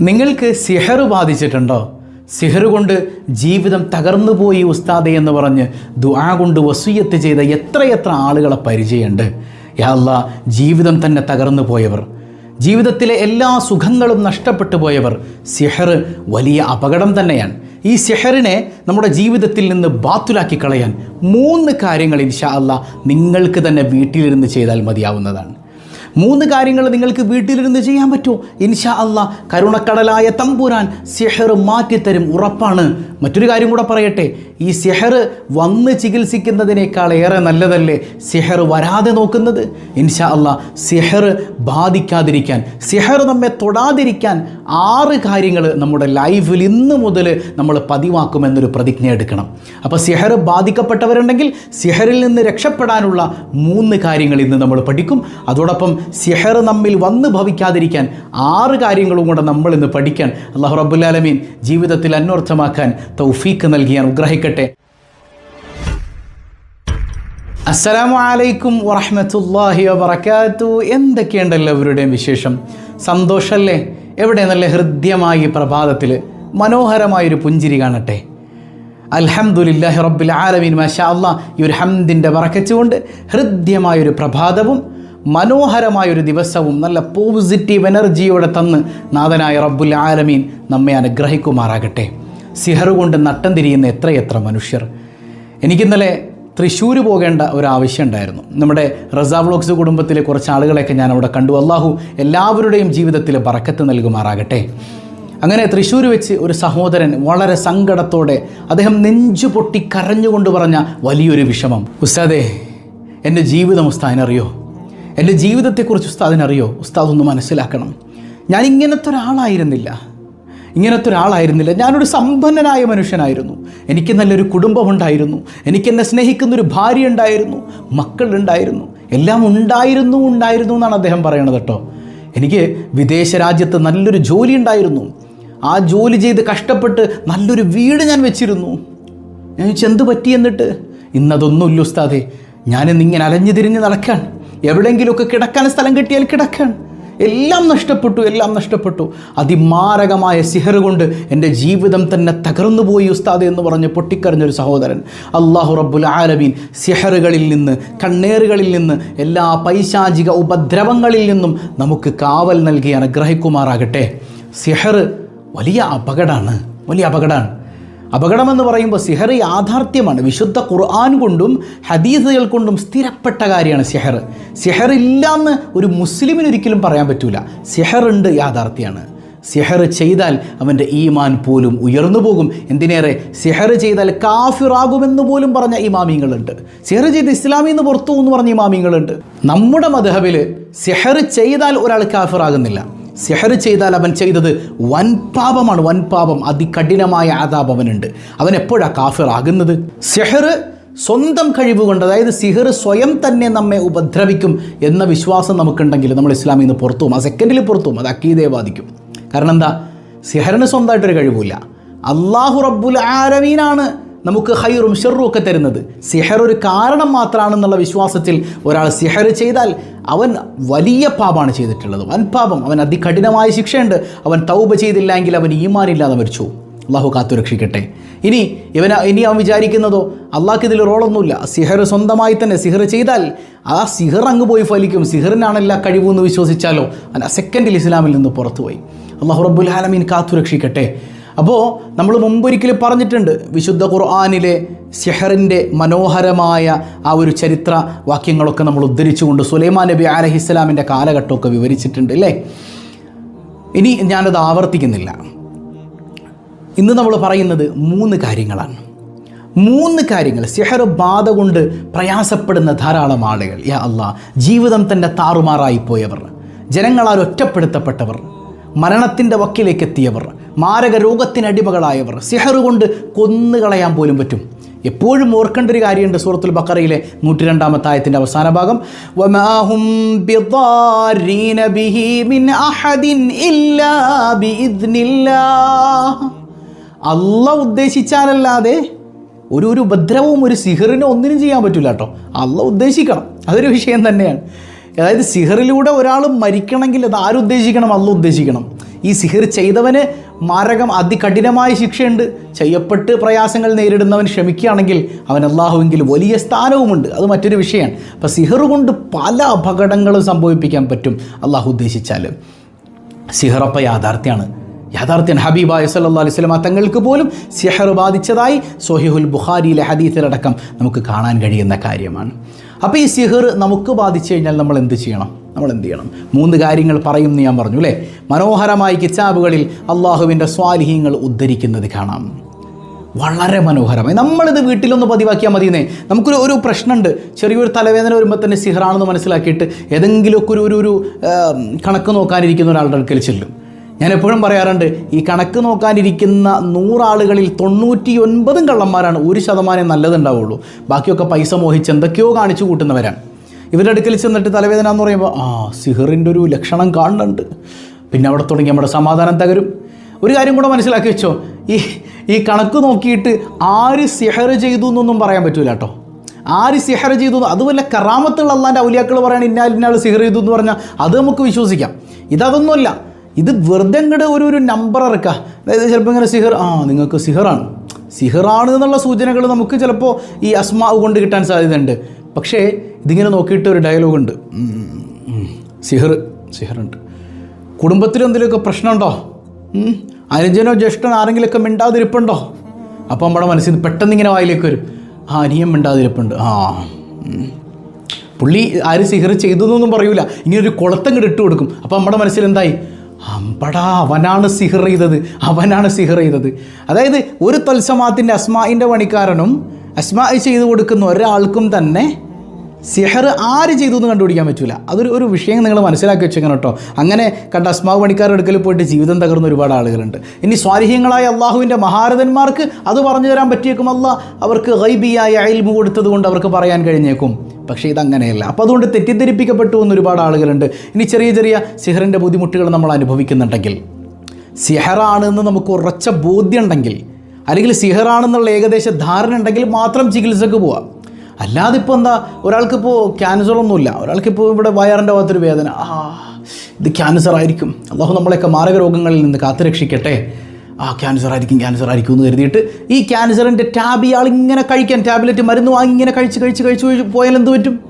നിങ്ങൾക്ക് സിഹർ ബാധിച്ചിട്ടുണ്ടോ? സിഹർ കൊണ്ട് ജീവിതം തകർന്നു പോയി ഉസ്താദെ എന്ന് പറഞ്ഞ് ദുആ കൊണ്ട് വസൂയത്ത് ചെയ്ത എത്രയെത്ര ആളുകളെ പരിചയമുണ്ട്? യാ അല്ലാ ജീവിതം തന്നെ തകർന്നു പോയവർ ജീവിതത്തിലെ എല്ലാ സുഖങ്ങളും നഷ്ടപ്പെട്ടു പോയവർ സിഹർ വലിയ അപകടം തന്നെയാണ്. ഈ സിഹറിനെ നമ്മുടെ ജീവിതത്തിൽ നിന്ന് ബാത്തുലാക്കി കളയാൻ മൂന്ന് കാര്യങ്ങൾ ഇൻഷാ അല്ലാ നിങ്ങൾക്ക് തന്നെ വീട്ടിലിരുന്ന് ചെയ്താൽ മതിയാവുന്നതാണ്. മൂന്ന് കാര്യങ്ങൾ നിങ്ങൾക്ക് വീട്ടിലിരുന്ന് ചെയ്യാൻ പറ്റുമോ? ഇൻഷാ അള്ള കരുണക്കടലായ തമ്പുരാൻ സിഹർ മാറ്റിത്തരും ഉറപ്പാണ്. മറ്റൊരു കാര്യം കൂടെ പറയട്ടെ. ഈ സിഹർ വന്ന് ചികിത്സിക്കുന്നതിനേക്കാൾ ഏറെ നല്ലതല്ലേ സിഹർ വരാതെ നോക്കുന്നത്? ഇൻഷാ അല്ല സിഹർ ബാധിക്കാതിരിക്കാൻ സിഹർ നമ്മെ തൊടാതിരിക്കാൻ ആറ് കാര്യങ്ങൾ നമ്മുടെ ലൈഫിൽ ഇന്ന് മുതൽ നമ്മൾ പതിവാക്കുമെന്നൊരു പ്രതിജ്ഞ എടുക്കണം. അപ്പോൾ സിഹർ ബാധിക്കപ്പെട്ടവരുണ്ടെങ്കിൽ സിഹറിൽ നിന്ന് രക്ഷപ്പെടാനുള്ള മൂന്ന് കാര്യങ്ങൾ ഇന്ന് നമ്മൾ പഠിക്കും. അതോടൊപ്പം സിഹർ നമ്മിൽ വന്ന് ഭവിക്കാതിരിക്കാൻ ആറ് കാര്യങ്ങളും കൂടെ നമ്മൾ ഇന്ന് പഠിക്കാൻ. അള്ളാഹു റബുല്ലാലമീൻ ജീവിതത്തിൽ അന്വർത്ഥമാക്കാൻ തൗഫീക്ക് നൽകിയാൽ അനുഗ്രഹിക്കട്ടെ അസ്സലാമു അലൈക്കും വറഹമത്തല്ലാഹി വബർക്കാത്തു എന്തൊക്കെയുണ്ട് എല്ലാവരുടെയും വിശേഷം? സന്തോഷമല്ലേ എവിടെ നല്ല ഹൃദ്യമായി പ്രഭാതത്തിൽ മനോഹരമായൊരു പുഞ്ചിരി കാണട്ടെ. അൽഹംദുലില്ലാഹി റബ്ബിൽ ആലമീൻ. മാഷാ അള്ളാ ഈ ഒരു ഹംദിന്റെ വറക്കച്ചുകൊണ്ട് ഹൃദ്യമായൊരു പ്രഭാതവും മനോഹരമായൊരു ദിവസവും നല്ല പോസിറ്റീവ് എനർജിയോടെ തന്ന് നാഥനായ റബ്ബുൽ ആലമീൻ നമ്മെ അനുഗ്രഹിക്കുമാറാകട്ടെ. സിഹർ കൊണ്ട് നട്ടം തിരിയുന്ന എത്രയെത്ര മനുഷ്യർ. എനിക്കിന്നലെ തൃശ്ശൂർ പോകേണ്ട ഒരു ആവശ്യം ഉണ്ടായിരുന്നു. നമ്മുടെ റസാ വ്ളോഗ്സ് കുടുംബത്തിലെ കുറച്ച് ആളുകളെയൊക്കെ ഞാൻ അവിടെ കണ്ടു. അള്ളാഹു എല്ലാവരുടെയും ജീവിതത്തിൽ പറക്കത്ത് നൽകുമാറാകട്ടെ. അങ്ങനെ തൃശ്ശൂർ വെച്ച് ഒരു സഹോദരൻ വളരെ സങ്കടത്തോടെ അദ്ദേഹം നെഞ്ചു പൊട്ടി കരഞ്ഞുകൊണ്ട് പറഞ്ഞ വലിയൊരു വിഷമം. ഉസ്താദേ എന്റെ ജീവിതം ഉസ്താദിനറിയോ എന്റെ ജീവിതത്തെക്കുറിച്ച് ഉസ്താദിനറിയോ ഉസ്താദ് ഒന്ന് മനസ്സിലാക്കണം. ഞാൻ ഇങ്ങനത്തെ ഒരാളായിരുന്നില്ല. ഇങ്ങനത്തെ ഒരാളായിരുന്നില്ല. ഞാനൊരു സമ്പന്നനായ മനുഷ്യനായിരുന്നു. എനിക്ക് നല്ലൊരു കുടുംബമുണ്ടായിരുന്നു. എനിക്ക് എന്നെ സ്നേഹിക്കുന്നൊരു ഭാര്യ ഉണ്ടായിരുന്നു. മക്കളുണ്ടായിരുന്നു. എല്ലാം ഉണ്ടായിരുന്നു ഉണ്ടായിരുന്നു എന്നാണ് അദ്ദേഹം പറയണത് കേട്ടോ. എനിക്ക് വിദേശ രാജ്യത്ത് നല്ലൊരു ജോലി ഉണ്ടായിരുന്നു. ആ ജോലി ചെയ്ത് കഷ്ടപ്പെട്ട് നല്ലൊരു വീട് ഞാൻ വെച്ചിരുന്നു. ഞാൻ എന്ത് പറ്റി? എന്നിട്ട് ഇന്നതൊന്നുമില്ല ഉസ്താദേ. ഞാനിന്ന് ഇങ്ങനെ അലഞ്ഞു തിരിഞ്ഞ് നടക്കാൻ എവിടെയെങ്കിലുമൊക്കെ കിടക്കാൻ സ്ഥലം കിട്ടിയാൽ കിടക്കാൻ. എല്ലാം നഷ്ടപ്പെട്ടു എല്ലാം നഷ്ടപ്പെട്ടു. അതിമാരകമായ സിഹർ കൊണ്ട് എന്റെ ജീവിതം തന്നെ തകർന്നു പോയി ഉസ്താദ് എന്ന് പറഞ്ഞ് പൊട്ടിക്കറിഞ്ഞൊരു സഹോദരൻ. അള്ളാഹു റബ്ബുൽ ആലമീൻ സിഹറുകളിൽ നിന്ന് കണ്ണേറുകളിൽ നിന്ന് എല്ലാ പൈശാചിക ഉപദ്രവങ്ങളിൽ നിന്നും നമുക്ക് കാവൽ നൽകി അനുഗ്രഹിക്കുമാറാകട്ടെ സിഹർ വലിയ അപകടമാണ് വലിയ അപകടമാണ് അപകടമെന്ന് പറയുമ്പോൾ സിഹർ യാഥാർത്ഥ്യമാണ്. വിശുദ്ധ ഖുർആൻ കൊണ്ടും ഹദീസുകൾ കൊണ്ടും സ്ഥിരപ്പെട്ട കാര്യമാണ് സിഹർ. സിഹർ ഇല്ലാന്ന് ഒരു മുസ്ലിമിന് ഒരിക്കലും പറയാൻ പറ്റൂല. സിഹർ ഉണ്ട് യാഥാർത്ഥ്യമാണ്. സിഹർ ചെയ്താൽ അവന്റെ ഈമാൻ പോലും ഉയർന്നു പോകും. എന്തിനേറെ? സിഹർ ചെയ്താൽ കാഫിറാകുമെന്ന് പോലും പറഞ്ഞ ഇമാമിങ്ങളുണ്ട് സിഹർ ചെയ്ത് ഇസ്ലാമിൽ നിന്ന് പുറത്തു എന്ന് പറഞ്ഞ ഇമാമിങ്ങളുണ്ട് നമ്മുടെ മധഹബിൽ സിഹർ ചെയ്താൽ ഒരാൾ കാഫിറാകുന്നില്ല. സിഹർ ചെയ്താൽ അവൻ ചെയ്തത് വൻ പാപമാണ് വൻ പാപം. അതികഠിനമായ ആദാബ് അവനുണ്ട്. അവൻ എപ്പോഴാണ് കാഫിർ ആകുന്നത് സിഹർ സ്വന്തം കഴിവ് കൊണ്ട് അതായത് സിഹർ സ്വയം തന്നെ നമ്മെ ഉപദ്രവിക്കും എന്ന വിശ്വാസം നമുക്കുണ്ടെങ്കിൽ നമ്മൾ ഇസ്ലാമിൽ നിന്ന് പുറത്തു ആ സെക്കൻഡിൽ പുറത്തു അത് അക്കീതയെ ബാധിക്കും. കാരണം എന്താ? സിഹറിന് സ്വന്തമായിട്ടൊരു കഴിവില്ല അള്ളാഹു റബ്ബുൽ ആലമീനാണ് നമുക്ക് ഹൈറും ഷെറും ഒക്കെ തരുന്നത്. സിഹർ ഒരു കാരണം മാത്രമാണെന്നുള്ള വിശ്വാസത്തിൽ ഒരാൾ സിഹർ ചെയ്താൽ അവൻ വലിയ പാപമാണ് ചെയ്തിട്ടുള്ളത്. വൻ പാപം അവൻ അതികഠിനമായ ശിക്ഷയുണ്ട്. അവൻ തൗബ ചെയ്തില്ലെങ്കിൽ അവൻ ഈമാനില്ലാതെ മരിച്ചു. അള്ളാഹു കാത്തുരക്ഷിക്കട്ടെ ഇനി ഇവൻ ഇനി അവൻ വിചാരിക്കുന്നതോ? അള്ളാഹ്ക്ക് ഇതിൽ റോളൊന്നുമില്ല. സിഹർ സ്വന്തമായി തന്നെ സിഹർ ചെയ്താൽ ആ സിഹർ അങ്ങ് പോയി ഫലിക്കും. സിഹറിനാണല്ല കഴിവെന്ന് വിശ്വസിച്ചാലോ? അല്ല സെക്കൻഡിൽ ഇസ്ലാമിൽ നിന്ന് പുറത്തുപോയി. അള്ളാഹു റബ്ബുൽ ആലമീൻ കാത്തുരക്ഷിക്കട്ടെ അപ്പോൾ നമ്മൾ മുമ്പൊരിക്കൽ പറഞ്ഞിട്ടുണ്ട് വിശുദ്ധ ഖുർആാനിലെ ഷെഹറിന്റെ മനോഹരമായ ആ ഒരു ചരിത്ര വാക്യങ്ങളൊക്കെ നമ്മൾ ഉദ്ധരിച്ചുകൊണ്ട് സുലൈമാൻ നബി അലഹിസ്ലാമിന്റെ കാലഘട്ടമൊക്കെ വിവരിച്ചിട്ടുണ്ട് അല്ലേ? ഇനി ഞാനത് ആവർത്തിക്കുന്നില്ല. ഇന്ന് നമ്മൾ പറയുന്നത് മൂന്ന് കാര്യങ്ങളാണ്. മൂന്ന് കാര്യങ്ങൾ. സിഹർ ബാധ കൊണ്ട് പ്രയാസപ്പെടുന്ന ധാരാളം ആളുകൾ. യാ അള്ളാ ജീവിതം തന്നെ താറുമാറായി പോയവർ ജനങ്ങളാൽ ഒറ്റപ്പെടുത്തപ്പെട്ടവർ. മരണത്തിന്റെ വക്കിലേക്ക് എത്തിയവർ മാരക രോഗത്തിനടിമകളായവർ സിഹറുകൊണ്ട് കൊന്നുകളയാൻ പോലും പറ്റും. എപ്പോഴും ഓർക്കേണ്ട ഒരു കാര്യമുണ്ട് സൂറത്തുൽ ബക്കറയിലെ നൂറ്റി രണ്ടാമത്തെ ആയത്തിന്റെ അവസാന ഭാഗം അല്ല ഉദ്ദേശിച്ചാലല്ലാതെ ഒരു ഒരു ഉപദ്രവവും ഒരു സിഹറിനും ഒന്നിനും ചെയ്യാൻ പറ്റില്ല കേട്ടോ. അല്ല ഉദ്ദേശിക്കണം. അതൊരു വിഷയം തന്നെയാണ്. അതായത് സിഹറിലൂടെ ഒരാൾ മരിക്കണമെങ്കിൽ അത് ആരുദ്ദേശിക്കണം അല്ല ഉദ്ദേശിക്കണം. ഈ സിഹർ ചെയ്തവന് മാരകം അതികഠിനമായ ശിക്ഷയുണ്ട്. ചെയ്യപ്പെട്ട് പ്രയാസങ്ങൾ നേരിടുന്നവൻ ക്ഷമിക്കുകയാണെങ്കിൽ അവൻ അള്ളാഹുവെങ്കിൽ വലിയ സ്ഥാനവുമുണ്ട്. അത് മറ്റൊരു വിഷയമാണ്. അപ്പോൾ സിഹർ കൊണ്ട് പല അപകടങ്ങളും സംഭവിപ്പിക്കാൻ പറ്റും അള്ളാഹു ഉദ്ദേശിച്ചാൽ. സിഹറപ്പ യാഥാർത്ഥ്യമാണ്. യാഥാർത്ഥ്യം സല്ലാ അലൈഹി സ്വലമ തങ്ങൾക്ക് പോലും സിഹർ ബാധിച്ചതായി സൊഹിഹുൽ ബുഖാരിയിലെ ഹദീസിലടക്കം നമുക്ക് കാണാൻ കഴിയുന്ന കാര്യമാണ്. അപ്പോൾ ഈ സിഹർ നമുക്ക് ബാധിച്ചു കഴിഞ്ഞാൽ നമ്മൾ എന്ത് ചെയ്യണം? നമ്മൾ എന്ത് ചെയ്യണം? മൂന്ന് കാര്യങ്ങൾ പറയും എന്ന് ഞാൻ പറഞ്ഞു അല്ലേ? മനോഹരമായി കിതാബുകളിൽ അള്ളാഹുവിന്റെ സ്വാലിഹ്യങ്ങൾ ഉദ്ധരിക്കുന്നത് കാണാം. വളരെ മനോഹരമായി. നമ്മളിത് വീട്ടിലൊന്ന് പതിവാക്കിയാൽ മതിയെന്നേ. നമുക്കൊരു ഒരു പ്രശ്നമുണ്ട്. ചെറിയൊരു തലവേദന വരുമ്പോൾ തന്നെ സിഹറാണെന്ന് മനസ്സിലാക്കിയിട്ട് ഏതെങ്കിലുമൊക്കെ ഒരു ഒരു കണക്ക് നോക്കാനിരിക്കുന്ന ഒരാളുടെ അടുക്കൽ ചെല്ലും. ഞാൻ എപ്പോഴും പറയാറുണ്ട് ഈ കണക്ക് നോക്കാനിരിക്കുന്ന നൂറാളുകളിൽ തൊണ്ണൂറ്റി ഒൻപതും കള്ളന്മാരാണ്. ഒരു ശതമാനം നല്ലതുണ്ടാവുള്ളൂ. ബാക്കിയൊക്കെ പൈസ മോഹിച്ച് എന്തൊക്കെയോ കാണിച്ചു കൂട്ടുന്നവരാണ്. ഇവരുടെ അടുക്കൽ ചെന്നിട്ട് തലവേദന എന്ന് പറയുമ്പോൾ ആ സിഹറിന്റെ ഒരു ലക്ഷണം കാണുന്നുണ്ട്. പിന്നെ അവിടെ തുടങ്ങി നമ്മുടെ സമാധാനം തകരും. ഒരു കാര്യം കൂടെ മനസ്സിലാക്കി വെച്ചോ ഈ ഈ കണക്ക് നോക്കിയിട്ട് ആര് സിഹർ ചെയ്തു എന്നൊന്നും പറയാൻ പറ്റൂല കേട്ടോ. ആര് സിഹർ ചെയ്തു അതുപോലെ കറാമത്തുള്ള അള്ളാന്റെ ഔലിയാക്കൾ ഇന്നാൾ ഇന്നാൾ സിഹർ ചെയ്തു എന്ന് പറഞ്ഞാൽ അത് നമുക്ക് വിശ്വസിക്കാം. ഇതതൊന്നുമല്ല. ഇത് വെറുതെ അങ്ങോട്ട് ഒരു ഒരു നമ്പർ ഇറക്കുക. അതായത് ചിലപ്പോൾ ഇങ്ങനെ സിഹർ ആ നിങ്ങൾക്ക് സിഹറാണ്. സിഹറാണ് എന്നുള്ള സൂചനകൾ നമുക്ക് ചിലപ്പോൾ ഈ അസ്മാവ് കൊണ്ട് കിട്ടാൻ സാധ്യതയുണ്ട്. പക്ഷേ ഇതിങ്ങനെ നോക്കിയിട്ട് ഒരു ഡയലോഗ് ഉണ്ട്. സിഹർ സിഹറുണ്ട്. കുടുംബത്തിൽ എന്തെങ്കിലുമൊക്കെ പ്രശ്നമുണ്ടോ? അനുജനോ ജ്യേഷ്ഠനോ ആരെങ്കിലുമൊക്കെ മിണ്ടാതിരിപ്പുണ്ടോ? അപ്പോൾ നമ്മുടെ മനസ്സിൽ പെട്ടെന്ന് ഇങ്ങനെ വായിലേക്ക് വരും. ആ അനിയം മിണ്ടാതിരിപ്പുണ്ട്. ആ പുള്ളി ആര് സിഹർ ചെയ്തു പറയൂല. ഇങ്ങനെ ഒരു കുളത്തങ്ങട് ഇട്ട് കൊടുക്കും അപ്പോൾ നമ്മുടെ മനസ്സിൽ എന്തായി? അമ്പടാ അവനാണ് സിഹർ ചെയ്തത്. അവനാണ് സിഹർ ചെയ്തത്. അതായത് ഒരു തൽസമാത്തിന്റെ അസ്മായിന്റെ പണിക്കാരനും അസ്മാ ചെയ്തു കൊടുക്കുന്ന ഒരാൾക്കും തന്നെ സിഹർ ആര് ചെയ്തു എന്ന് കണ്ടുപിടിക്കാൻ പറ്റില്ല അതൊരു ഒരു വിഷയം നിങ്ങൾ മനസ്സിലാക്കി വെച്ചേക്കണം കേട്ടോ. അങ്ങനെ കണ്ട അസ്മാവ് പണിക്കാരുടെ അടുക്കൽ പോയിട്ട് ജീവിതം തകർന്ന ഒരുപാട് ആളുകളുണ്ട്. ഇനി സ്വാരിഹ്യങ്ങളായ അള്ളാഹുവിന്റെ മഹാരഥന്മാർക്ക് അത് പറഞ്ഞു തരാൻ പറ്റിയേക്കും. അല്ല അവർക്ക് ഗൈബിയായ അയൽമു കൊടുത്തത് കൊണ്ട് അവർക്ക് പറയാൻ കഴിഞ്ഞേക്കും. പക്ഷേ ഇതങ്ങനെയല്ല. അപ്പോൾ അതുകൊണ്ട് തെറ്റിദ്ധരിപ്പിക്കപ്പെട്ടു എന്ന് ഒരുപാട് ആളുകളുണ്ട്. ഇനി ചെറിയ ചെറിയ സിഹറിന്റെ ബുദ്ധിമുട്ടുകൾ നമ്മൾ അനുഭവിക്കുന്നുണ്ടെങ്കിൽ സിഹറാണെന്ന് നമുക്ക് ഉറച്ച ബോധ്യം ഉണ്ടെങ്കിൽ അല്ലെങ്കിൽ സിഹറാണെന്നുള്ള ഏകദേശ ധാരണ ഉണ്ടെങ്കിൽ മാത്രം ചികിത്സക്ക് പോവാം. അല്ലാതെ ഇപ്പോൾ എന്താ ഒരാൾക്കിപ്പോൾ ക്യാൻസറൊന്നുമില്ല ഒരാൾക്ക് ഒരാൾക്കിപ്പോൾ ഇവിടെ വയറിന്റെ ഭാഗത്തൊരു വേദന. ആ ഇത് ക്യാൻസർ ആയിരിക്കും. അള്ളാഹു നമ്മളെയൊക്കെ മാരക രോഗങ്ങളിൽ നിന്ന് കാത്തുരക്ഷിക്കട്ടെ. ആ ക്യാൻസർ ആയിരിക്കും ക്യാൻസർ ആയിരിക്കും എന്ന് കരുതിയിട്ട് ഈ ക്യാൻസറിന്റെ ടാബ് ഇയാൾ ഇങ്ങനെ കഴിക്കാൻ ടാബ്ലറ്റ് മരുന്ന് വാങ്ങി ഇങ്ങനെ കഴിച്ച് കഴിച്ച് കഴിച്ച് കഴിച്ച് പോയാൽ എന്ത് പറ്റും?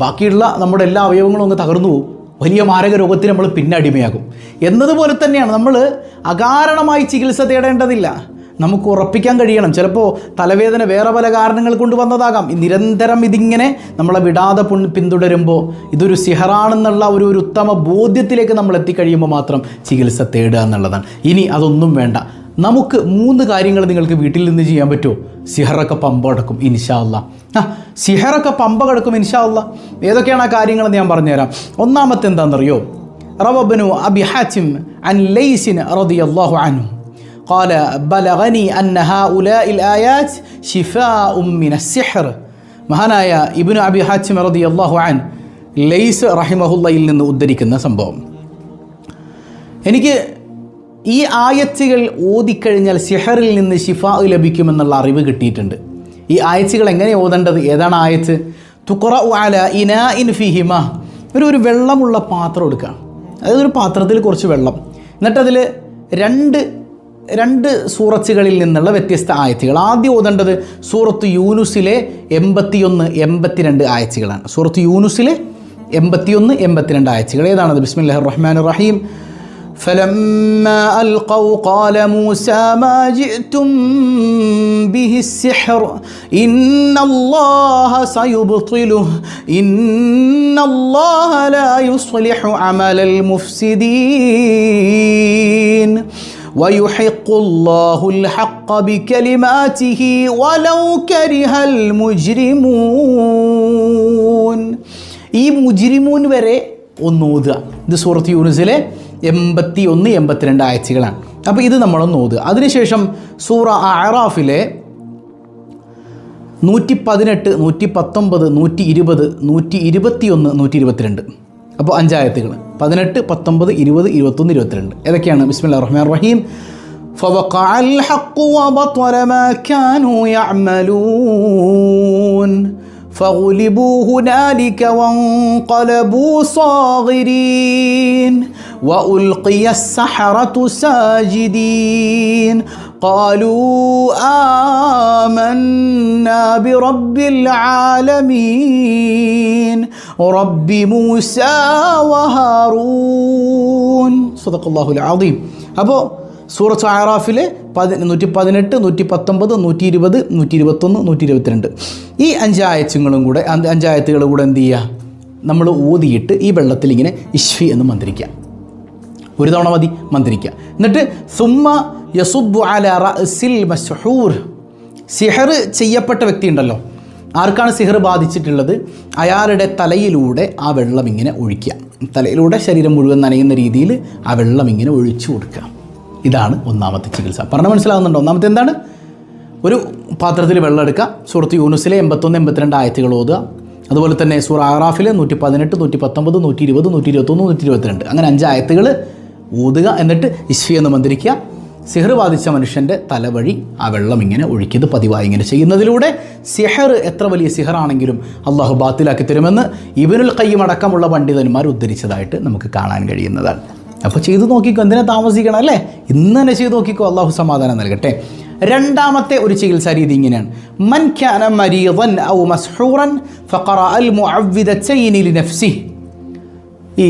ബാക്കിയുള്ള നമ്മുടെ എല്ലാ അവയവങ്ങളും അങ്ങ് തകർന്നു പോകും. വലിയ മാരക രോഗത്തിന് നമ്മൾ പിന്നെ അടിമയാകും. എന്നതുപോലെ തന്നെയാണ് നമ്മൾ അകാരണമായി ചികിത്സ തേടേണ്ടതില്ല. നമുക്ക് ഉറപ്പിക്കാൻ കഴിയണം. ചിലപ്പോൾ തലവേദന വേറെ പല കാരണങ്ങൾ കൊണ്ട് വന്നതാകാം. നിരന്തരം ഇതിങ്ങനെ നമ്മളെ വിടാതെ പിന്തുടരുമ്പോൾ ഇതൊരു സിഹറാണെന്നുള്ള ഒരു ഒരു ഉത്തമ ബോധ്യത്തിലേക്ക് നമ്മൾ എത്തിക്കഴിയുമ്പോൾ മാത്രം ചികിത്സ തേടുക എന്നുള്ളതാണ്. ഇനി അതൊന്നും വേണ്ട. നമുക്ക് മൂന്ന് കാര്യങ്ങൾ നിങ്ങൾക്ക് വീട്ടിൽ നിന്ന് ചെയ്യാൻ പറ്റുമോ? സിഹറൊക്കെ പമ്പ കിടക്കും ഇൻഷാ അല്ലാ ആ സിഹറൊക്കെ പമ്പ കിടക്കും ഇൻഷാ അല്ലാ ഏതൊക്കെയാണ് ആ കാര്യങ്ങളെന്ന് ഞാൻ പറഞ്ഞുതരാം. ഒന്നാമത്തെ എന്താണെന്നറിയോ? റവബനു അബി ഹാച്ചിം അൻ ലൈസിൻ റദിയല്ലാഹു അൻഹു. قال بلغني أن هؤلاء الآيات شفاء من السحر മഹാനായ ഇബ്നു അബി ഹാച്ചിം റളിയല്ലാഹു അൻ ലൈസ് റഹിമഹുല്ലയിൽ നിന്ന് ഉദ്ധരിക്കുന്ന സംഭവം എനിക്ക് ഈ ആയത്തുകൾ ഓതിക്കഴിഞ്ഞാൽ സിഹറിൽ നിന്ന് ഷിഫ ലഭിക്കുമെന്നുള്ള അറിവ് കിട്ടിയിട്ടുണ്ട് ഈ ആയത്തുകൾ എങ്ങനെ ഓതേണ്ടത് ഏതാണ് ആയത്ത് തുക്കുറ അല ഇന ഇൻ ഫിഹിമ ഒരു ഒരു വെള്ളമുള്ള പാത്രം എടുക്കുക അതായത് ഒരു പാത്രത്തിൽ കുറച്ച് വെള്ളം എന്നിട്ടതിൽ രണ്ട് രണ്ട് സൂറത്തുകളിൽ നിന്നുള്ള വ്യത്യസ്ത ആയത്തുകൾ ആദ്യം ഓതേണ്ടത് സൂറത്ത് യൂനുസിലെ എൺപത്തിയൊന്ന് എൺപത്തിരണ്ട് ആയത്തുകളാണ് സൂറത്ത് യൂനുസിലെ എൺപത്തിയൊന്ന് എൺപത്തിരണ്ട് ആയത്തുകൾ ഏതാണത് ബിസ്മില്ലാഹി റഹ്മാൻ റഹീം فلما ألقوا قال موسى ما جئتم به السحر إن الله سيبطله إن الله لا يصلح عمل المفسدين ويحق الله الحق بكلماته ولو كره المجرمون ഈ മുജിരിമൂൻ വരെ ഒന്ന് ഓതുക ഇത് സൂറത്ത് യൂണിസിലെ എൺപത്തി ഒന്ന് എൺപത്തിരണ്ട് ആഴ്ചകളാണ് അപ്പോൾ ഇത് നമ്മളൊന്ന് ഓതുക അതിനുശേഷം സൂറ അറാഫിലെ നൂറ്റി പതിനെട്ട് നൂറ്റി പത്തൊമ്പത് നൂറ്റി ഇരുപത് നൂറ്റി ഇരുപത്തിയൊന്ന് നൂറ്റി ഇരുപത്തിരണ്ട് അപ്പോൾ അഞ്ചായത്തുകൾ പതിനെട്ട് പത്തൊമ്പത് ഇരുപത് ഇരുപത്തൊന്ന് ഇരുപത്തിരണ്ട് ഏതൊക്കെയാണ് ബിസ്മില്ലാ റഹ്മാൻ റഹീം فوقع الحق وبطل ما كانوا يعملون. فغلبوا هنالك وانقلبوا صاغرين. وألقي السحرة ساجدين. قالوا آمنا برب العالمين. رب موسى وهارون. صدق الله العظيم. أبو സൂറത്ത് ആറാഫിലെ പതി നൂറ്റി പതിനെട്ട് നൂറ്റി പത്തൊമ്പത് നൂറ്റി ഇരുപത് നൂറ്റി ഇരുപത്തൊന്ന് നൂറ്റി ഇരുപത്തിരണ്ട് ഈ അഞ്ചായച്ചുകളും കൂടെ അഞ്ചായത്തുകളും കൂടെ എന്ത് ചെയ്യുക നമ്മൾ ഊതിയിട്ട് ഈ വെള്ളത്തിൽ ഇങ്ങനെ ഇഷ്ഫി എന്ന് മന്ത്രിക്കുക ഒരു തവണ മതി മന്ത്രിക്കുക എന്നിട്ട് സുമ്മ യസുബു അല റസിൽ മസ്ഹൂർ സിഹർ ചെയ്യപ്പെട്ട വ്യക്തി ഉണ്ടല്ലോ. ആർക്കാണ് സിഹർ ബാധിച്ചിട്ടുള്ളത്? അയാളുടെ തലയിലൂടെ ആ വെള്ളം ഇങ്ങനെ ഒഴിക്കുക തലയിലൂടെ ശരീരം മുഴുവൻ നനയുന്ന രീതിയിൽ ആ വെള്ളം ഇങ്ങനെ ഒഴിച്ചു കൊടുക്കുക ഇതാണ് ഒന്നാമത്തെ ചികിത്സ. പറഞ്ഞ മനസ്സിലാകുന്നുണ്ടോ ഒന്നാമത്തെ എന്താണ്? ഒരു പാത്രത്തിൽ വെള്ളം എടുക്കുക. സുഹൃത്ത് യൂനുസിലെ എൺപത്തൊന്ന് എൺപത്തിരണ്ട് ആയത്തുകൾ ഓതുക. അതുപോലെ തന്നെ സൂറ ആറാഫിലെ നൂറ്റി പതിനെട്ട് നൂറ്റി പത്തൊമ്പത് നൂറ്റി ഇരുപത് നൂറ്റി ഇരുപത്തൊന്ന് നൂറ്റി ഇരുപത്തിരണ്ട് അങ്ങനെ അഞ്ച് ആയത്തുകൾ ഊതുക എന്നിട്ട് ഇശ്വി എന്ന് മന്ത്രിക്കുക. സിഹർ ബാധിച്ച മനുഷ്യന്റെ തലവഴി ആ വെള്ളം ഇങ്ങനെ ഒഴുക്കിയത് പതിവായി ഇങ്ങനെ ചെയ്യുന്നതിലൂടെ സിഹർ എത്ര വലിയ സിഹറാണെങ്കിലും അള്ളാഹു ബാത്തിലാക്കി തരുമെന്ന് ഇബനുൽ കയ്യം അടക്കമുള്ള പണ്ഡിതന്മാർ ഉദ്ധരിച്ചതായിട്ട് നമുക്ക് കാണാൻ കഴിയുന്നതാണ്. അപ്പോൾ ചെയ്തു നോക്കിക്കോ എന്തിനാ താമസിക്കണം അല്ലേ? ഇന്ന് തന്നെ ചെയ്തു നോക്കിക്കോ അള്ളാഹു സമാധാനം നൽകട്ടെ. രണ്ടാമത്തെ ഒരു ചികിത്സാ രീതി ഇങ്ങനെയാണ്. മൻ ഔ മസ്ഹൂറൻ ഫഖറ അൽ ഈ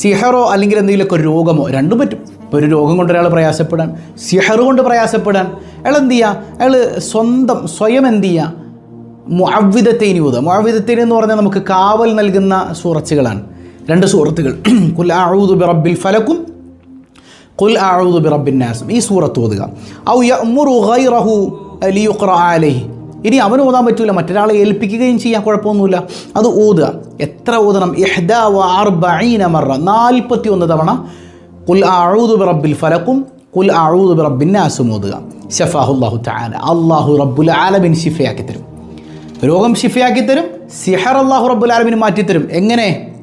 സിഹറോ അല്ലെങ്കിൽ എന്തെങ്കിലുമൊക്കെ രോഗമോ രണ്ടും പറ്റും. ഇപ്പോൾ ഒരു രോഗം കൊണ്ട് ഒരാൾ പ്രയാസപ്പെടാൻ സിഹർ കൊണ്ട് പ്രയാസപ്പെടാൻ അയാൾ എന്ത് ചെയ്യുക അയാൾ സ്വന്തം സ്വയം എന്ത് ചെയ്യുക മുഅവ്വിദത്തേനി ഊതുക മുഅവ്വിദത്തേനി എന്ന് പറഞ്ഞാൽ നമുക്ക് കാവൽ നൽകുന്ന സൂറച്ചുകളാണ് രണ്ട് സൂറത്തുകൾ കുൽ അഊദു ബിറബിൽ ഫലക്കും കുൽ അഊദു ബിറബിൻ നാസും. ഈ സൂറത്ത് ഓതുക. ഔ യഅ്മുറു ഗൈറഹു ലിയുഖ്റഅ അലൈഹി. ഇനി അവന് ഓതാൻ പറ്റൂല മറ്റൊരാളെ ഏൽപ്പിക്കുകയും ചെയ്യാൻ കുഴപ്പമൊന്നുമില്ല. അത് ഓതുക. എത്ര ഓതണം? ഇഹ്ദാ വ മറ. നാൽപ്പത്തി ഒന്ന് തവണ കുൽ അഊദു ബിറബിൽ ഫലക്കും കുൽ അഊദു ബിറബിൻ നാസും ഓതുക. ഷഫാഹുല്ലാഹു തആല. അള്ളാഹു റബ്ബുൽ ആലമീൻ ഷിഫയാക്കി തരും. രോഗം ഷിഫയാക്കി തരും. സിഹർ അള്ളാഹു റബ്ബുൽ ആലമീൻ മാറ്റിത്തരും. എങ്ങനെ?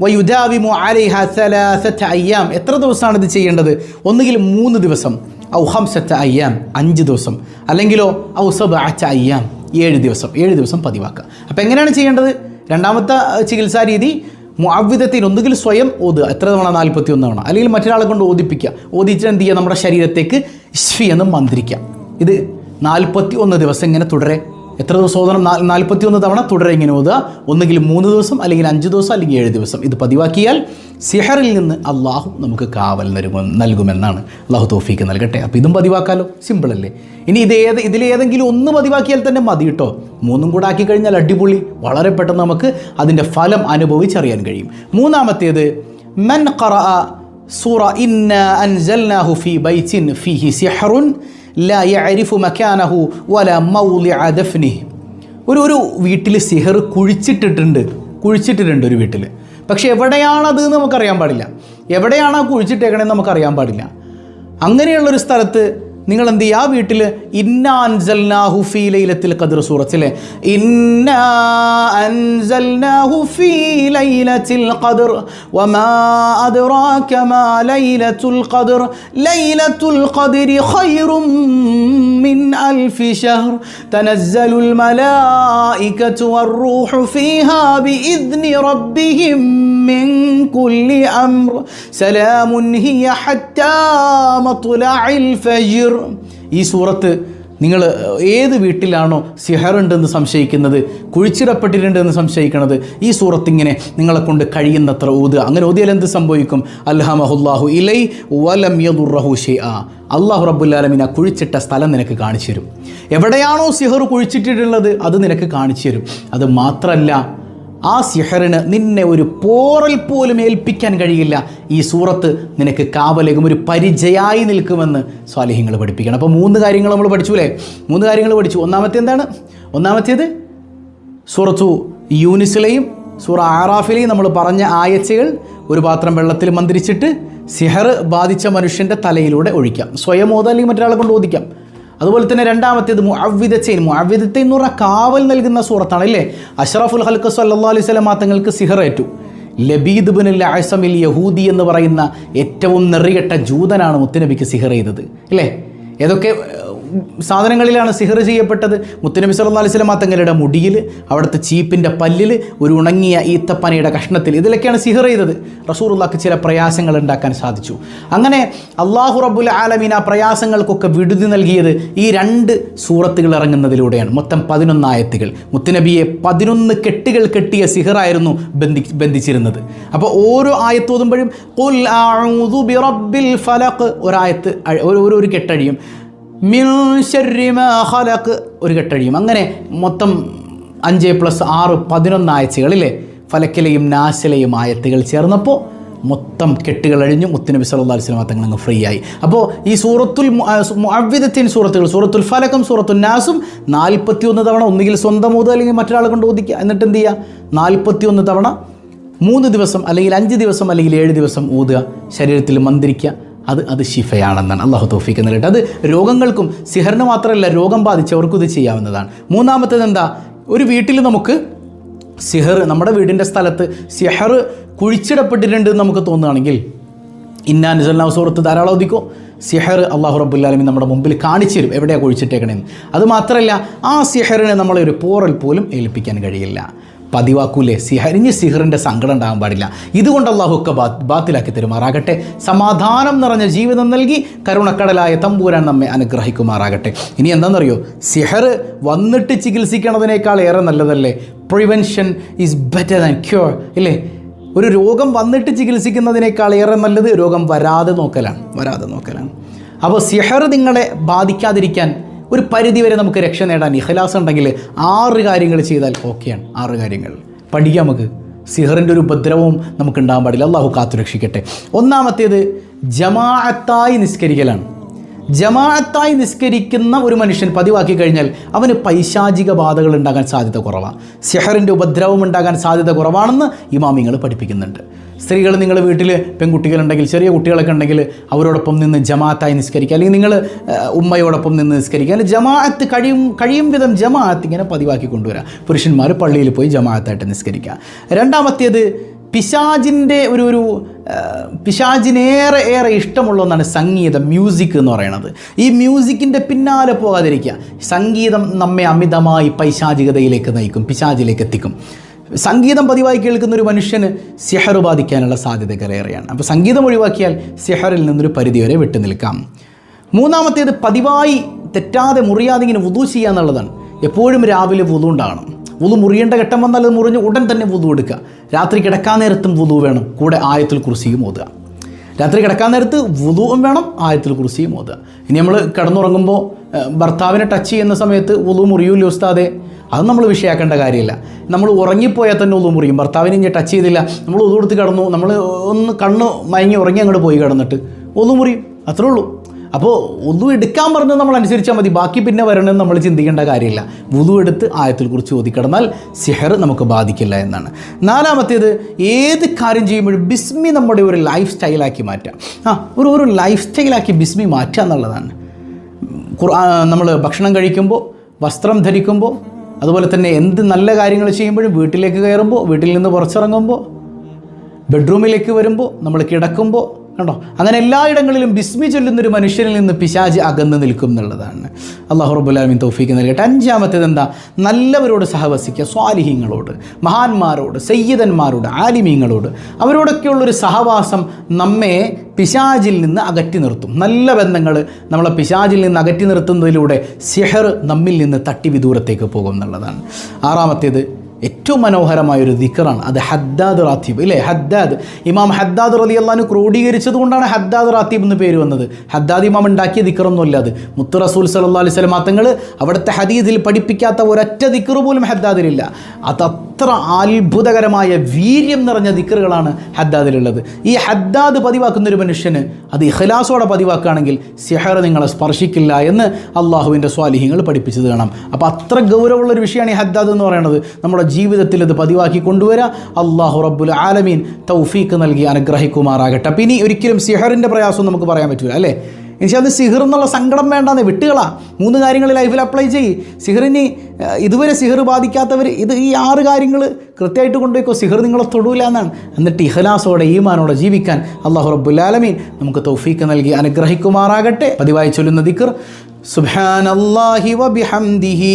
വയുദാവിമു അലൈഹ സലാസറ്റ അയ്യാം. എത്ര ദിവസമാണ് ഇത് ചെയ്യേണ്ടത്? ഒന്നുകിൽ മൂന്ന് ദിവസം. ഔ ഹംസത്ത അയ്യാം. അഞ്ച് ദിവസം. അല്ലെങ്കിലോ ഔ അച്ച അയ്യാം. ഏഴ് ദിവസം. ഏഴ് ദിവസം പതിവാക്കുക അപ്പോൾ എങ്ങനെയാണ് ചെയ്യേണ്ടത്? രണ്ടാമത്തെ ചികിത്സാ രീതി മുഅവ്വിദത്തിന് ഒന്നുകിൽ സ്വയം ഓതുക. എത്ര തവണ? നാൽപ്പത്തി ഒന്ന് തവണ. അല്ലെങ്കിൽ മറ്റൊരാളെ കൊണ്ട് ഓദിപ്പിക്കുക ഓദിച്ചാൽ എന്ത് ചെയ്യുക? നമ്മുടെ ശരീരത്തേക്ക് ഇഷ്ഫി എന്ന് മന്ത്രിക്കുക. ഇത് നാൽപ്പത്തി ഒന്ന് ദിവസം ഇങ്ങനെ തുടരെ. എത്ര ദിവസം ഓതണം? നാൽപ്പത്തി ഒന്ന് തവണ തുടരെ ഇങ്ങനെ ഓതുക. ഒന്നുകിൽ മൂന്ന് ദിവസം അല്ലെങ്കിൽ അഞ്ച് ദിവസം അല്ലെങ്കിൽ ഏഴ് ദിവസം. ഇത് പതിവാക്കിയാൽ സിഹറിൽ നിന്ന് അള്ളാഹു നമുക്ക് കാവൽ നൽകും നൽകുമെന്നാണ്. അള്ളാഹു തോഫീക്ക് നൽകട്ടെ. അപ്പോൾ ഇതും പതിവാക്കാലോ? സിമ്പിളല്ലേ ഇനി ഇത് ഏത് ഇതിലേതെങ്കിലും ഒന്ന് പതിവാക്കിയാൽ തന്നെ മതി കേട്ടോ. മൂന്നും കൂടെ ആക്കി കഴിഞ്ഞാൽ അടിപൊളി. വളരെ പെട്ടെന്ന് നമുക്ക് അതിന്റെ ഫലം അനുഭവിച്ചറിയാൻ കഴിയും. മൂന്നാമത്തേത് മൻ ഖറഅ സൂറ ഇന്ന അൻസൽനാഹു ഫീ ബൈത്തിൻ ഫീഹി സിഹറുൻ ലാ യരിഫു മക്കാനഹു വല മൗലി അദഫ്നി ഒരു ഒരു വീട്ടിൽ സിഹർ കുഴിച്ചിട്ടിട്ടുണ്ട്. കുഴിച്ചിട്ടിട്ടുണ്ട് ഒരു വീട്ടിൽ പക്ഷെ എവിടെയാണത് എന്ന് നമുക്കറിയാൻ പാടില്ല. എവിടെയാണ് ആ കുഴിച്ചിട്ടേക്കണേന്ന് നമുക്കറിയാൻ പാടില്ല. അങ്ങനെയുള്ളൊരു സ്ഥലത്ത് നിങ്ങൾ എന്ത് ചെയ്യുക ആ വീട്ടിൽ ഇന്നാ അൻസൽനാഹു ഫീ ലൈലത്തിൽ ഖദ്ർ സൂറത്തിലെ ഇന്നാ അൻസൽനാഹു ഫീ ലൈലത്തിൽ ഖദ്ർ വമാ അദ്റാക മാ ലൈലത്തുൽ ഖദ്ർ ലൈലത്തുൽ ഖദ്രി ഖൈറും من ألف شهر تنزل الملائكة والروح فيها بإذن ربهم من كل أمر سلام هي حتى مطلع الفجر ഈ സൂറത്ത് നിങ്ങൾ ഏത് വീട്ടിലാണോ സിഹറുണ്ടെന്ന് സംശയിക്കുന്നത് കുഴിച്ചിടപ്പെട്ടിട്ടുണ്ടെന്ന് സംശയിക്കുന്നത് ഈ സൂറത്തിങ്ങനെ നിങ്ങളെ കൊണ്ട് കഴിയുന്നത്ര ഊതുക. അങ്ങനെ ഊതിയാൽ എന്ത് സംഭവിക്കും? അൽഹമഹുല്ലാഹു ഇലൈ വലം യദുറഹു ആ അള്ളാഹു റബ്ബുല്ലാലമീൻ ആ കുഴിച്ചിട്ട സ്ഥലം നിനക്ക് കാണിച്ചു തരും. എവിടെയാണോ സിഹർ കുഴിച്ചിട്ടിട്ടുള്ളത് അത് നിനക്ക് കാണിച്ചു തരും. അത് മാത്രമല്ല ആ സിഹറിന് നിന്നെ ഒരു പോറൽ പോലും ഏൽപ്പിക്കാൻ കഴിയില്ല. ഈ സൂറത്ത് നിനക്ക് കാവലേകും ഒരു പരിചയായി നിൽക്കുമെന്ന് സ്വാലിഹ്യങ്ങൾ പഠിപ്പിക്കണം. അപ്പോൾ മൂന്ന് കാര്യങ്ങൾ നമ്മൾ പഠിച്ചു അല്ലേ? മൂന്ന് കാര്യങ്ങൾ പഠിച്ചു. ഒന്നാമത്തെ എന്താണ്? ഒന്നാമത്തേത് സൂറത്തു യൂനിസിലെയും സൂറ ആറാഫിലെയും നമ്മൾ പറഞ്ഞ ആയച്ചകൾ ഒരു പാത്രം വെള്ളത്തിൽ മന്ത്രിച്ചിട്ട് സിഹർ ബാധിച്ച മനുഷ്യന്റെ തലയിലൂടെ ഒഴിക്കാം. സ്വയം ഓതാ അല്ലെങ്കിൽ മറ്റൊരാളെ കൊണ്ട് ഓദിക്കാം. അതുപോലെ തന്നെ രണ്ടാമത്തേത് മുഅവ്വിദച്ചൈൻ മുഅവ്വിദത്തെ എന്ന് പറഞ്ഞാൽ കാവൽ നൽകുന്ന സൂറത്താണ് അല്ലേ? അഷ്റഫുൽ ഹൽക്ക് സല്ലാ അലൈഹി സ്വലം തങ്ങൾക്ക് സിഹറേറ്റു ലബീദ് ബിൻ ആസമിൽ യഹൂദി എന്ന് പറയുന്ന ഏറ്റവും നെറികെട്ട ജൂതനാണ് മുത്തുനബിക്ക് സിഹർ ചെയ്തത്. അല്ലേ? ഏതൊക്കെ സാധനങ്ങളിലാണ് സിഹർ ചെയ്യപ്പെട്ടത്. മുത്തുനബി സല്ലല്ലാഹു അലൈഹി വസല്ലം തങ്ങളുടെ മുടിയിൽ അവിടുത്തെ ചീപ്പിന്റെ പല്ലിൽ ഒരു ഉണങ്ങിയ ഈത്തപ്പനയുടെ കഷ്ണത്തിൽ ഇതിലൊക്കെയാണ് സിഹർ ചെയ്തത്. റസൂറുള്ളാക്ക് ചില പ്രയാസങ്ങൾ ഉണ്ടാക്കാൻ സാധിച്ചു. അങ്ങനെ അള്ളാഹു റബുൽ ആലമീൻ ആ പ്രയാസങ്ങൾക്കൊക്കെ വിടുതി നൽകിയത് ഈ രണ്ട് സൂറത്തുകൾ ഇറങ്ങുന്നതിലൂടെയാണ്. മൊത്തം പതിനൊന്ന് ആയത്തുകൾ. മുത്തുനബിയെ പതിനൊന്ന് കെട്ടുകൾ കെട്ടിയ സിഹറായിരുന്നു ബന്ധി ബന്ധിച്ചിരുന്നത്. അപ്പോൾ ഓരോ ആയത്ത് ഓതുമ്പോഴും ഒരായത്ത് ഒരു ഒരു ഒരു കെട്ടഴിയും. ഖലഖ്. ഒരു കെട്ടഴിയും. അങ്ങനെ മൊത്തം അഞ്ച് പ്ലസ് ആറ് പതിനൊന്ന് ആഴ്ചകളിലെ ഫലക്കിലെയും നാശിലെയും ആയത്തുകൾ ചേർന്നപ്പോൾ മൊത്തം കെട്ടുകൾ അഴിഞ്ഞു. മുത്തുനബി സല്ലല്ലാഹു അലൈഹി വസല്ലം തങ്ങൾ അങ്ങ് ഫ്രീ ആയി. അപ്പോൾ ഈ സൂറത്തുൽ അവിധത്തിൻ സൂറത്തുകൾ സൂറത്തുൽ ഫലക്കും സൂറത്തുൽ നാസും നാൽപ്പത്തി ഒന്ന് തവണ ഒന്നുകിൽ സ്വന്തം ഓതുക അല്ലെങ്കിൽ മറ്റൊരാളെ കൊണ്ട് ഓദിക്കുക എന്നിട്ട് എന്ത് ചെയ്യുക? നാൽപ്പത്തി ഒന്ന് തവണ മൂന്ന് ദിവസം അല്ലെങ്കിൽ അഞ്ച് ദിവസം അല്ലെങ്കിൽ ഏഴ് ദിവസം ഊതുക. ശരീരത്തിൽ മന്ത്രിക്കുക. അത് അത് ശിഫയാണെന്നാണ്. അള്ളാഹു തോഫിക്ക് നൽകട്ടെ. അത് രോഗങ്ങൾക്കും സിഹറിന് മാത്രമല്ല രോഗം ബാധിച്ചവർക്കും ഇത് ചെയ്യാവുന്നതാണ്. മൂന്നാമത്തേത് എന്താ? ഒരു വീട്ടിൽ നമുക്ക് സിഹർ നമ്മുടെ വീടിന്റെ സ്ഥലത്ത് സിഹർ കുഴിച്ചിടപ്പെട്ടിട്ടുണ്ട് എന്ന് നമുക്ക് തോന്നുകയാണെങ്കിൽ ഇന്നാൻ ജല്ലാ സുഹൃത്ത് ധാരാളം ഒതുക്കോ സിഹർ അള്ളാഹു റബ്ബുല്ലാലമി നമ്മുടെ മുമ്പിൽ കാണിച്ചു തരും. എവിടെയാണ് കുഴിച്ചിട്ടേക്കണേന്ന്. അതുമാത്രമല്ല ആ സിഹറിനെ നമ്മളെ ഒരു പോറൽ പോലും ഏൽപ്പിക്കാൻ കഴിയില്ല. പതിവാക്കൂലേ? സിഹരിഞ്ഞ് സിഹറിന്റെ സങ്കടം ഉണ്ടാകാൻ പാടില്ല. ഇതുകൊണ്ട് അള്ളാഹുക്കെ ബാ ബാത്തിലാക്കി തരുമാറാകട്ടെ. സമാധാനം നിറഞ്ഞ ജീവിതം നൽകി കരുണക്കടലായ തമ്പൂരാൻ നമ്മെ അനുഗ്രഹിക്കുമാറാകട്ടെ. ഇനി എന്താണെന്നറിയോ? സിഹർ വന്നിട്ട് ചികിത്സിക്കണതിനേക്കാൾ ഏറെ നല്ലതല്ലേ? Prevention is better than cure ഇല്ലേ? ഒരു രോഗം വന്നിട്ട് ചികിത്സിക്കുന്നതിനേക്കാൾ ഏറെ നല്ലത് രോഗം വരാതെ നോക്കലാണ്. വരാതെ നോക്കലാണ്. അപ്പോൾ സിഹർ നിങ്ങളെ ബാധിക്കാതിരിക്കാൻ ഒരു പരിധി വരെ നമുക്ക് രക്ഷ നേടാൻ ഇഹലാസ് ഉണ്ടെങ്കിൽ ആറ് കാര്യങ്ങൾ ചെയ്താൽ ഓക്കെയാണ്. ആറ് കാര്യങ്ങൾ. പഠിക്കാം നമുക്ക്. സിഹറിന്റെ ഒരു ഉപദ്രവവും നമുക്ക് ഉണ്ടാകാൻ പാടില്ല. അള്ളാഹു കാത്തു രക്ഷിക്കട്ടെ. ഒന്നാമത്തേത് ജമാഅത്തായി നിസ്കരിക്കലാണ്. ജമാഅത്തായി നിസ്കരിക്കുന്ന ഒരു മനുഷ്യൻ പതിവാക്കി കഴിഞ്ഞാൽ അവന് പൈശാചിക ബാധകൾ ഉണ്ടാകാൻ സാധ്യത കുറവാണ് സിഹറിന്റെ ഉപദ്രവം ഉണ്ടാകാൻ സാധ്യത കുറവാണെന്ന് ഇമാമിങ്ങൾ പഠിപ്പിക്കുന്നുണ്ട്. സ്ത്രീകൾ നിങ്ങൾ വീട്ടിൽ പെൺകുട്ടികളുണ്ടെങ്കിൽ ചെറിയ കുട്ടികളൊക്കെ ഉണ്ടെങ്കിൽ അവരോടൊപ്പം നിന്ന് ജമാഅത്തായി നിസ്കരിക്കുക. അല്ലെങ്കിൽ നിങ്ങൾ ഉമ്മയോടൊപ്പം നിന്ന് നിസ്കരിക്കുക. അല്ലെങ്കിൽ ജമാഅത്ത് കഴിയും കഴിയും വിധം ജമാഅത്ത് ഇങ്ങനെ പതിവാക്കി കൊണ്ടുവരാം. പുരുഷന്മാർ പള്ളിയിൽ പോയി ജമാഅത്തായിട്ട് നിസ്കരിക്കുക. രണ്ടാമത്തേത് പിശാജിന്റെ ഒരു ഒരു പിശാജിനേറെ ഏറെ ഇഷ്ടമുള്ള ഒന്നാണ് സംഗീതം മ്യൂസിക് എന്ന് പറയുന്നത്. ഈ മ്യൂസിക്കിന്റെ പിന്നാലെ പോകാതിരിക്കുക. സംഗീതം നമ്മെ അമിതമായി പൈശാചികതയിലേക്ക് നയിക്കും പിശാജിലേക്ക് എത്തിക്കും. സംഗീതം പതിവായി കേൾക്കുന്ന ഒരു മനുഷ്യന് സിഹർ ബാധിക്കാനുള്ള സാധ്യതകളേറെയാണ്. അപ്പോൾ സംഗീതം ഒഴിവാക്കിയാൽ സിഹറിൽ നിന്നൊരു പരിധിവരെ വിട്ടു നിൽക്കാം. മൂന്നാമത്തേത് പതിവായി തെറ്റാതെ മുറിയാതെ ഇങ്ങനെ വുതു ചെയ്യുക എന്നുള്ളതാണ്. എപ്പോഴും രാവിലെ വുതു ഉണ്ടാകണം. വുതു മുറിയേണ്ട ഘട്ടം വന്നാൽ അത് മുറിഞ്ഞ് ഉടൻ തന്നെ വുതു എടുക്കുക. രാത്രി കിടക്കാൻ നേരത്തും വുതു വേണം. കൂടെ ആയത്തിൽ കുറിസിയും ഓതുക. രാത്രി കിടക്കാൻ നേരത്ത് വുതുവും വേണം ആയത്തിൽ കുറിസിയും ഓതുക. ഇനി നമ്മൾ കിടന്നുറങ്ങുമ്പോൾ ഭർത്താവിനെ ടച്ച് ചെയ്യുന്ന സമയത്ത് വുതു മുറിയൂല്ലോ ഉസ്താദെ? അത് നമ്മൾ വിഷയാക്കേണ്ട കാര്യമില്ല. നമ്മൾ ഉറങ്ങിപ്പോയാൽ തന്നെ ഒതു മുറിയും. ഭർത്താവിനെ ഇനി ടച്ച് ചെയ്തില്ല. നമ്മൾ ഒതു കൊടുത്ത് കിടന്നു. നമ്മൾ ഒന്ന് കണ്ണ് മയങ്ങി ഉറങ്ങി അങ്ങോട്ട് പോയി കിടന്നിട്ട് ഒതു മുറിയും. അത്രേ ഉള്ളൂ. അപ്പോൾ ഒതു എടുക്കാൻ പറഞ്ഞത് നമ്മൾ അനുസരിച്ചാൽ മതി. ബാക്കി പിന്നെ വരണമെന്ന് നമ്മൾ ചിന്തിക്കേണ്ട കാര്യമില്ല. വുതു എടുത്ത് ആയത്തിൽ കുറിച്ച് ഓതിക്കിടന്നാൽ സിഹർ നമുക്ക് ബാധിക്കില്ല എന്നാണ്. നാലാമത്തേത് ഏത് കാര്യം ചെയ്യുമ്പോഴും ബിസ്മി നമ്മുടെ ഒരു ലൈഫ് സ്റ്റൈലാക്കി മാറ്റാം ആ ഒരു ഒരു ലൈഫ് സ്റ്റൈലാക്കി ബിസ്മി മാറ്റുക എന്നുള്ളതാണ്. നമ്മൾ ഭക്ഷണം കഴിക്കുമ്പോൾ വസ്ത്രം ധരിക്കുമ്പോൾ അതുപോലെ തന്നെ എന്ത് നല്ല കാര്യങ്ങൾ ചെയ്യുമ്പോഴും വീട്ടിലേക്ക് കയറുമ്പോൾ വീട്ടിൽ നിന്ന് പുറത്തിറങ്ങുമ്പോൾ ബെഡ്റൂമിലേക്ക് വരുമ്പോൾ നമ്മൾ കിടക്കുമ്പോൾ കണ്ടോ? അങ്ങനെ എല്ലായിടങ്ങളിലും ബിസ്മി ചൊല്ലുന്നൊരു മനുഷ്യനിൽ നിന്ന് പിശാജ് അകന്ന് നിൽക്കും എന്നുള്ളതാണ്. അള്ളാഹു റബുലാമിൻ തൗഫീക്ക് നൽകട്ടെ. അഞ്ചാമത്തേത് എന്താ? നല്ലവരോട് സഹവസിക്കുക സ്വാലിഹ്യങ്ങളോട് മഹാന്മാരോട് സയ്യിദന്മാരോട് ആലിമീങ്ങളോട്. അവരോടൊക്കെയുള്ളൊരു സഹവാസം നമ്മെ പിശാജിൽ നിന്ന് അകറ്റി നിർത്തും. നല്ല ബന്ധങ്ങൾ നമ്മളെ പിശാജിൽ നിന്ന് അകറ്റി നിർത്തുന്നതിലൂടെ സിഹർ നമ്മിൽ നിന്ന് തട്ടി വിദൂരത്തേക്ക് പോകും എന്നുള്ളതാണ്. ആറാമത്തേത് ഏറ്റവും മനോഹരമായ ഒരു ദിക്കറാണ്. അത് ഹദ്ദാദ് റാത്തീബ് ഇല്ലേ? ഹദ്ദാദ്. ഇമാം ഹദ്ദാദ് റലി അള്ളഹാന് ക്രോഡീകരിച്ചത് കൊണ്ടാണ് ഹദ്ദാദ് റാത്തീബ് എന്ന് പേര് വന്നത്. ഹദ്ദാദ് ഇമാം ഉണ്ടാക്കിയ ദിക്കറൊന്നുമല്ല അത്. മുത്തു റസൂൽ സല്ലാ അലൈഹി സ്വലം തങ്ങൾ അവിടുത്തെ ഹദീദിൽ പഠിപ്പിക്കാത്ത ഒരൊറ്റ ദിക്കറ് പോലും ഹദ്ദാദിലില്ല. അത്ര അത്ഭുതകരമായ വീര്യം നിറഞ്ഞ ദിക്കറുകളാണ് ഹദ്ദാദിലുള്ളത്. ഈ ഹദ്ദാദ് പതിവാക്കുന്ന ഒരു മനുഷ്യന് അത് ഇഖലാസോടെ പതിവാക്കുകയാണെങ്കിൽ സിഹർ നിങ്ങളെ സ്പർശിക്കില്ല എന്ന് അള്ളാഹുവിന്റെ സ്വാലിഹ്യങ്ങൾ പഠിപ്പിച്ചത് കാണാം. അപ്പോൾ അത്ര ഗൗരവമുള്ള ഒരു വിഷയമാണ് ഈ ഹദ്ദാദ് എന്ന് പറയുന്നത്. നമ്മുടെ ജീവിതത്തിൽ ഇത് പതിവാക്കി കൊണ്ടുവരാം. അള്ളാഹു റബ്ബുൽ ആലമീൻ തൗഫീക്ക് നൽകി അനുഗ്രഹിക്കുമാറാകട്ടെ. അപ്പം ഇനി ഒരിക്കലും സിഹറിന്റെ പ്രയാസം നമുക്ക് പറയാൻ പറ്റില്ല അല്ലേ? എനിക്ക് അത് സിഹർ എന്നുള്ള സങ്കടം വേണ്ടാന്ന് വിട്ടുകളാ. മൂന്ന് കാര്യങ്ങൾ ലൈഫിൽ അപ്ലൈ ചെയ് സിഹിറിനി ഇതുവരെ സിഹർ ബാധിക്കാത്തവർ ഇത് ഈ ആറ് കാര്യങ്ങൾ കൃത്യമായിട്ട് കൊണ്ടുപോയിക്കോ. സിഹർ നിങ്ങളെ തൊടൂല എന്നാണ്. എന്നിട്ട് ഇഹലാസോടെ ഈമാനോടെ ജീവിക്കാൻ അള്ളാഹു റബ്ബുല്ലാലമീൻ നമുക്ക് തൗഫീക്ക് നൽകി അനുഗ്രഹിക്കുമാറാകട്ടെ. പതിവായി ചൊല്ലുന്ന ദിക്കർ സുബാനല്ലാഹി വബിഹംദിഹി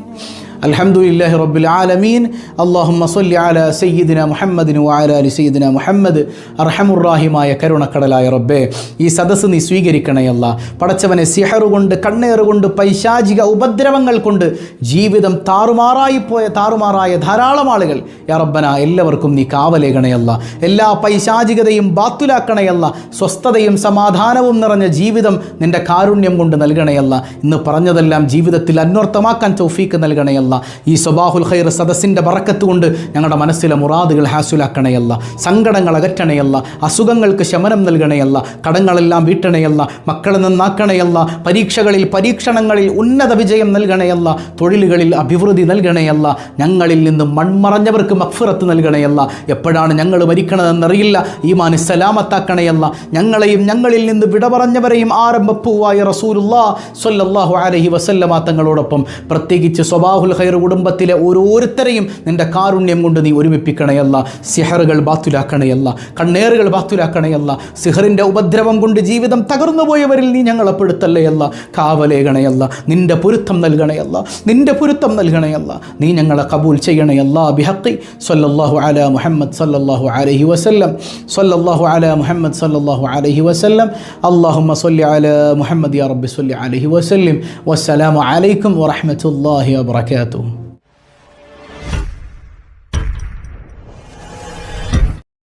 الحمد لله رب العالمين اللهم صل على سيدنا محمد وعلى ال سيدنا محمد അർഹമുറാഹിമായ കരുണക്കടലായ റബ്ബേ ഈ സദസ്സ് നീ സ്വീകരിക്കണയല്ല പടച്ചവനെ സിഹറ് കൊണ്ട് കണ്ണേറ് കൊണ്ട് പൈശാചിക ഉപദ്രവങ്ങൾ കൊണ്ട് ജീവിതം താറുമാറായി പോയ താറുമാറായ ധാരാളം ആളുകൾ യാ റബ്ബന എല്ലാവർക്കും നീ കാവലേകണയല്ല എല്ലാ പൈശാചികതയും ബാത്തുലാക്കണയല്ല സ്വസ്ഥതയും സമാധാനവും നിറഞ്ഞ ജീവിതം നിന്റെ കാരുണ്യം കൊണ്ട് നൽകണയല്ല ഇന്ന് പറഞ്ഞതെല്ലാം ജീവിതത്തിൽ അന്വർത്ഥമാക്കാൻ തൗഫീക്ക് നൽകണയല്ല ഈ സ്വബാഹുൽ ഖൈർ സദസ്സിന്റെ പറക്കത്ത് കൊണ്ട് ഞങ്ങളുടെ മനസ്സിലെ മുറാദുകൾ ഹാസുലാക്കണയല്ല സങ്കടങ്ങൾ അകറ്റണയല്ല അസുഖങ്ങൾക്ക് ശമനം നൽകണയല്ല കടങ്ങളെല്ലാം വീട്ടണയല്ല മക്കളെ നന്നാക്കണയല്ല പരീക്ഷകളിൽ പരീക്ഷണങ്ങളിൽ ഉന്നത വിജയം നൽകണയല്ല തൊഴിലുകളിൽ അഭിവൃദ്ധി നൽകണയല്ല ഞങ്ങളിൽ നിന്ന് മൺമറഞ്ഞവർക്ക് മക്ഫിറത്ത് നൽകണയല്ല എപ്പോഴാണ് ഞങ്ങൾ മരിക്കണതെന്നറിയില്ല. ഈ ഈമാൻ സലാമത്താക്കണയല്ല ഞങ്ങളെയും ഞങ്ങളിൽ നിന്ന് വിട പറഞ്ഞവരെയും ആരംഭപ്പൂവായ റസൂലുല്ലാ സ്വല്ലല്ലാഹു അലൈഹി വസല്ലമ തങ്ങളോടൊപ്പം പ്രത്യേകിച്ച് സ്വബാഹുൽ ഖൈർ കുടുംബത്തിലെ ഓരോരുത്തരെയും നിന്റെ കാരുണ്യം കൊണ്ട് നീ ഒരുമിപ്പിക്കണയല്ല സിഹറുകൾ ബാത്തുലാക്കണയല്ല കണ്ണേറുകൾ ബാത്തുലാക്കണയല്ല സിഹറിന്റെ ഉപദ്രവം കൊണ്ട് ജീവിതം തകർന്നു പോയവരിൽ നീ ഞങ്ങളെ പെടുത്തല്ലയല്ല കാവലേകണയല്ല നിന്റെ പൊരുത്തം നൽകണയല്ല നിന്റെ പൊരുത്തം നൽകണയല്ല നീ ഞങ്ങളെ കബൂൽ ചെയ്യണയല്ല ബിഹക്കി സല്ലല്ലാഹു അല മുഹമ്മദ് സല്ലല്ലാഹു അലൈഹി വസല്ലം. സല്ലല്ലാഹു അല മുഹമ്മദ് സല്ലല്ലാഹു അലൈഹി വസല്ലം. അല്ലാഹുമ്മ സല്ലി അല മുഹമ്മദ് യാ റബ്ബി സല്ലി അലൈഹി വസല്ലം. വസ്സലാമു അലൈക്കും വറഹ്മത്തുള്ളാഹി വബറകാതുഹു. tú.